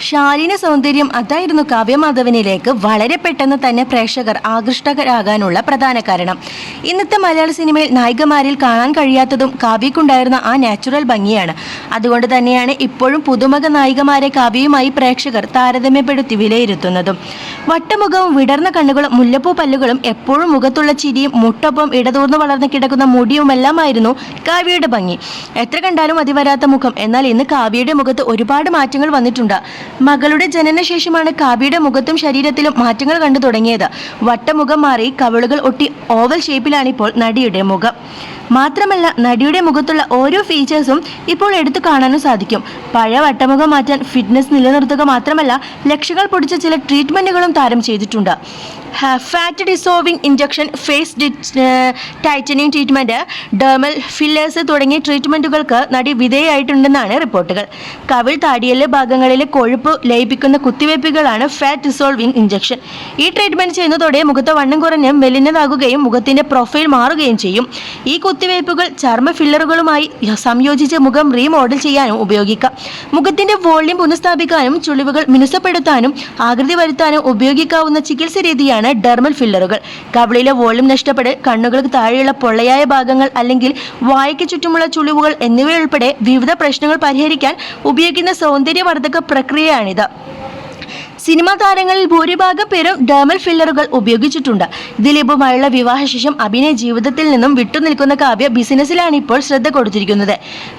ശാലീന സൗന്ദര്യം അതായിരുന്നു കാവ്യമാധവനിലേക്ക് വളരെ പെട്ടെന്ന് തന്നെ പ്രേക്ഷകർ ആകൃഷ്ടകരാകാനുള്ള പ്രധാന കാരണം. ഇന്നത്തെ മലയാള സിനിമയിൽ നായികമാരിൽ കാണാൻ കഴിയാത്തതും കാവ്യക്കുണ്ടായിരുന്ന ആ നാച്ചുറൽ ഭംഗിയാണ്. അതുകൊണ്ട് തന്നെയാണ് ഇപ്പോഴും പുതുമുഖ നായികമാരെ കാവ്യയുമായി പ്രേക്ഷകർ താരതമ്യപ്പെടുത്തി വിലയിരുത്തുന്നതും. വട്ടമുഖവും വിടർന്ന കണ്ണുകളും മുല്ലപ്പൂ പല്ലുകളും എപ്പോഴും മുഖത്തുള്ള ചിരിയും മുട്ടൊപ്പം ഇടതൂർന്ന് വളർന്നു കിടക്കുന്ന മുടിയുമെല്ലാമായിരുന്നു കാവ്യയുടെ ഭംഗി. എത്ര കണ്ടാലും അതിവരാത്ത മുഖം. എന്നാൽ ഇന്ന് കാവ്യയുടെ മുഖത്ത് ഒരുപാട് മാറ്റങ്ങൾ വന്നിട്ടുണ്ട്. മകളുടെ ജനനശേഷമാണ് കാവ്യയുടെ മുഖത്തും ശരീരത്തിലും മാറ്റങ്ങൾ കണ്ടു തുടങ്ങിയത്. വട്ടമുഖം മാറി കവിളുകൾ ഒട്ടി ഓവൽ ഷേപ്പിലാണിപ്പോൾ നടിയുടെ മുഖം. മാത്രമല്ല നടിയുടെ മുഖത്തുള്ള ഓരോ ഫീച്ചേഴ്സും ഇപ്പോൾ എടുത്തു കാണാനും സാധിക്കും. പഴയ വട്ടമുഖം മാറ്റാൻ ഫിറ്റ്നസ് നിലനിർത്തുക മാത്രമല്ല ലക്ഷ്യങ്ങൾ പൊടിച്ച ചില ട്രീറ്റ്മെന്റുകളും താരം ചെയ്തിട്ടുണ്ട്. Fat dissolving injection face tightening treatment dermal fillers തുടങ്ങിയ ട്രീറ്റ്മെന്റുകൾക്ക് നടി വിധേയായിട്ടുണ്ടെന്നാണ് റിപ്പോർട്ടുകൾ. കവിൾ താടിയൽ ഭാഗങ്ങളിലെ കൊഴുപ്പ് ലയിപ്പിക്കുന്ന കുത്തിവയ്പ്പുകളാണ് ഫാറ്റ് ഡിസോൾവിംഗ് ഇഞ്ചക്ഷൻ ഈ ട്രീറ്റ്മെന്റ് ചെയ്യുന്നതോടെ മുഖത്തെ വണ്ണം കുറഞ്ഞ് മെലിഞ്ഞതാകുകയും മുഖത്തിന്റെ പ്രൊഫൈൽ മാറുകയും ചെയ്യും. ഈ കുത്തിവയ്പ്പുകൾ ചർമ്മ ഫില്ലറുകളുമായി സംയോജിച്ച് മുഖം റീമോഡൽ ചെയ്യാനും ഉപയോഗിക്കാം. മുഖത്തിന്റെ വോള്യം പുനഃസ്ഥാപിക്കാനും ചുളിവുകൾ മിനുസപ്പെടുത്താനും ആകൃതി വരുത്താനും ഉപയോഗിക്കാവുന്ന ചികിത്സ രീതിയാണ് ഡെർമൽ ഫില്ലറുകൾ കവിളിലെ വോള്യം നഷ്ടപ്പെട്ട് കണ്ണുകൾക്ക് താഴെയുള്ള പൊള്ളയായ ഭാഗങ്ങൾ അല്ലെങ്കിൽ വായയ്ക്ക് ചുറ്റുമുള്ള ചുളിവുകൾ എന്നിവയുൾപ്പെടെ വിവിധ പ്രശ്നങ്ങൾ പരിഹരിക്കാൻ ഉപയോഗിക്കുന്ന സൗന്ദര്യവർദ്ധക പ്രക്രിയയാണിത്. സിനിമാ താരങ്ങളിൽ ഭൂരിഭാഗം പേരും ഡേമൽ ഫില്ലറുകൾ ഉപയോഗിച്ചിട്ടുണ്ട്. ദിലീപുമായുള്ള വിവാഹശേഷം അഭിനയ ജീവിതത്തിൽ നിന്നും വിട്ടുനിൽക്കുന്ന കാവ്യ ബിസിനസ്സിലാണ് ഇപ്പോൾ ശ്രദ്ധ കൊടുത്തിരിക്കുന്നത്.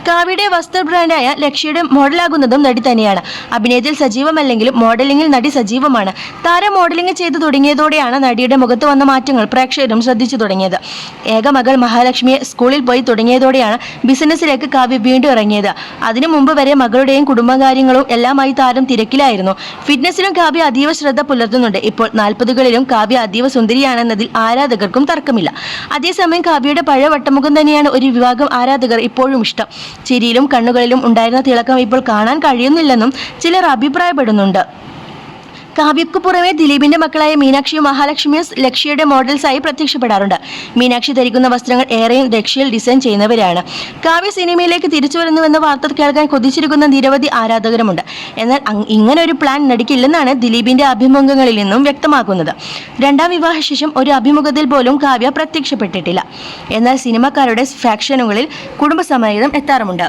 കാവ്യയുടെ വസ്ത്ര ബ്രാൻഡായ ലക്ഷ്യയുടെ മോഡലാകുന്നതും നടി തന്നെയാണ്. അഭിനയത്തിൽ സജീവമല്ലെങ്കിലും മോഡലിംഗിൽ നടി സജീവമാണ്. താരം മോഡലിംഗ് ചെയ്തു തുടങ്ങിയതോടെയാണ് നടിയുടെ മുഖത്ത് വന്ന മാറ്റങ്ങൾ പ്രേക്ഷകരും ശ്രദ്ധിച്ചു തുടങ്ങിയത്. ഏകമകൾ മഹാലക്ഷ്മിയെ സ്കൂളിൽ പോയി തുടങ്ങിയതോടെയാണ് ബിസിനസ്സിലേക്ക് കാവ്യ വീണ്ടും ഇറങ്ങിയത്. അതിനു മുമ്പ് വരെ മകളുടെയും കുടുംബകാര്യങ്ങളും എല്ലാമായി താരം തിരക്കിലായിരുന്നു. ഫിറ്റ്നസിലും കാവ്യ അതീവ ശ്രദ്ധ പുലർത്തുന്നുണ്ട്. ഇപ്പോൾ നാൽപ്പതുകളിലും കാവ്യ അതീവ സുന്ദരിയാണെന്നതിൽ ആരാധകർക്കും തർക്കമില്ല. അതേസമയം കാവ്യയുടെ പഴയ വട്ടമുഖം തന്നെയാണ് ഒരു വിഭാഗം ആരാധകർ ഇപ്പോഴും ഇഷ്ടം. ചിരിയിലും കണ്ണുകളിലും ഉണ്ടായിരുന്ന തിളക്കം ഇപ്പോൾ കാണാൻ കഴിയുന്നില്ലെന്നും ചിലർ അഭിപ്രായപ്പെടുന്നുണ്ട്. കാവ്യക്ക് പുറമെ ദിലീപിന്റെ മക്കളായ മീനാക്ഷിയും മഹാലക്ഷ്മിയും ലക്ഷ്യയുടെ മോഡൽസായി പ്രത്യക്ഷപ്പെടാറുണ്ട്. മീനാക്ഷി ധരിക്കുന്ന വസ്ത്രങ്ങൾ ഏറെയും ലക്ഷ്യയിൽ ഡിസൈൻ ചെയ്യുന്നവരാണ്. കാവ്യ സിനിമയിലേക്ക് തിരിച്ചു വരുന്നുവെന്ന വാർത്ത കേൾക്കാൻ കൊതിച്ചിരിക്കുന്ന നിരവധി ആരാധകരുമുണ്ട്. എന്നാൽ ഇങ്ങനെ ഒരു പ്ലാൻ നടിക്കില്ലെന്നാണ് ദിലീപിന്റെ അഭിമുഖങ്ങളിൽ നിന്നും വ്യക്തമാക്കുന്നത്. രണ്ടാം വിവാഹശേഷം ഒരു അഭിമുഖത്തിൽ പോലും കാവ്യ പ്രത്യക്ഷപ്പെട്ടിട്ടില്ല. എന്നാൽ സിനിമക്കാരുടെ ഫാക്ഷനുകളിൽ കുടുംബസമേതം എത്താറുമുണ്ട്.